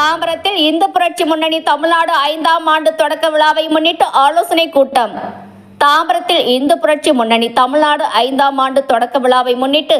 தாம்பரத்தில் இந்து புரட்சி முன்னணி தமிழ்நாடு ஐந்தாம் ஆண்டு தொடக்க விழாவை முன்னிட்டு ஆலோசனை கூட்டம். தாம்பரத்தில் இந்து புரட்சி முன்னணி தமிழ்நாடு ஐந்தாம் ஆண்டு தொடக்க விழாவை முன்னிட்டு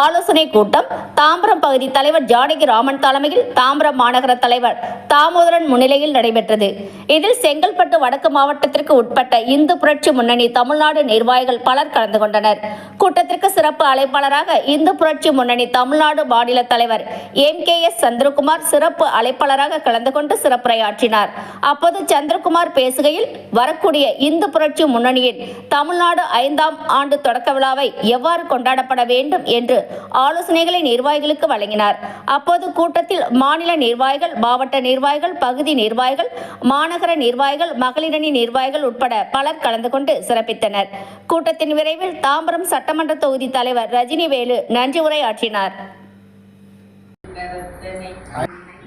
ஆலோசனை கூட்டம் தாம்பரம் பகுதி தலைவர் ஜானகி ராமன் தலைமையில் தாம்பரம் மாநகர தலைவர் தாமோதரன் முன்னிலையில் நடைபெற்றது. இதில் செங்கல்பட்டு வடக்கு மாவட்டத்திற்கு உட்பட்ட இந்து புரட்சி முன்னணி தமிழ்நாடு நிர்வாகிகள் பலர் கலந்து கொண்டனர். கூட்டத்திற்கு சிறப்பு அழைப்பாளராக இந்து புரட்சி முன்னணி தமிழ்நாடு மாநில தலைவர் எம் கே எஸ் சந்திரகுமார் சிறப்பு அழைப்பாளராக கலந்து கொண்டு சிறப்புரையாற்றினார். அப்போது சந்திரகுமார் பேசுகையில் வரக்கூடிய இந்து புரட்சி முன்னணி முன்னணியின் தமிழ்நாடு ஐந்தாம் ஆண்டு தொடக்க விழாவை எவ்வாறு கொண்டாடப்பட வேண்டும் என்று ஆலோசனைகளை நிர்வாகிகளுக்கு வழங்கினார். அப்போது கூட்டத்தில் மாநில நிர்வாகிகள் மாவட்ட நிர்வாகிகள் பகுதி நிர்வாகிகள் மாநகர நிர்வாகிகள் மகளிரணி நிர்வாகிகள் உட்பட பலர் கலந்து கொண்டு சிறப்பித்தனர். கூட்டத்தின் விரைவில் தாம்பரம் சட்டமன்ற தொகுதி தலைவர் ரஜினி வேலு நன்றி உரையாற்றினார்.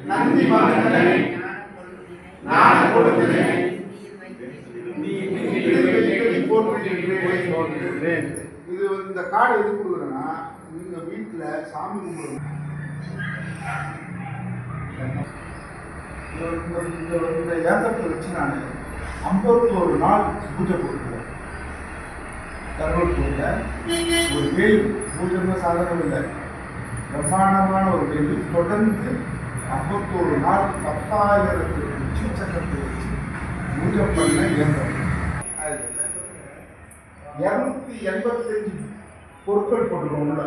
நந்தி நீ ஞான இது வந்து இந்த கார்டு எது கொடுக்குறேன்னா நீங்கள் வீட்டில் சாமி கும்பிடுங்க. இந்த- ஏத்தத்தை வச்சு நான் ஐம்பத்தோரு நாள் பூஜை கொடுக்குறேன் கருவத்தூர்ல ஒரு வெயில் பூஜை சாதனம் இல்லை. பிரம்மாண்டமான ஒரு வெயில் தொடர்ந்து ஐம்பத்தோரு நாள் பத்தாயிரத்து உச்சி சக்கரத்தை வச்சு பூஜை பண்ண இயந்திரம். இரநூத்தி எண்பத்தஞ்சு பொருட்கள் போட்டுருக்கோம் உள்ள.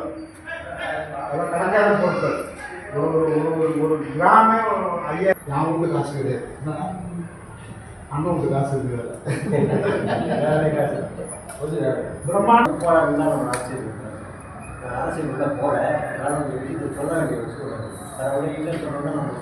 அதெல்லாம் பொருட்கள். ஒரு ஒரு ஒரு ஒரு ஒரு கிராமே ஒரு ஐயா நான் உண்டு காசு கிடையாது. அண்ணன் உண்டு காசு இருக்குது பிரம்மாண்டம். அரசியல்? உள்ள போல அதனால ஒரு விஷயத்தை சொல்ல வேண்டிய ஒரு சூழல். அதை வந்து இல்லைன்னு சொன்னோம்னா நம்ம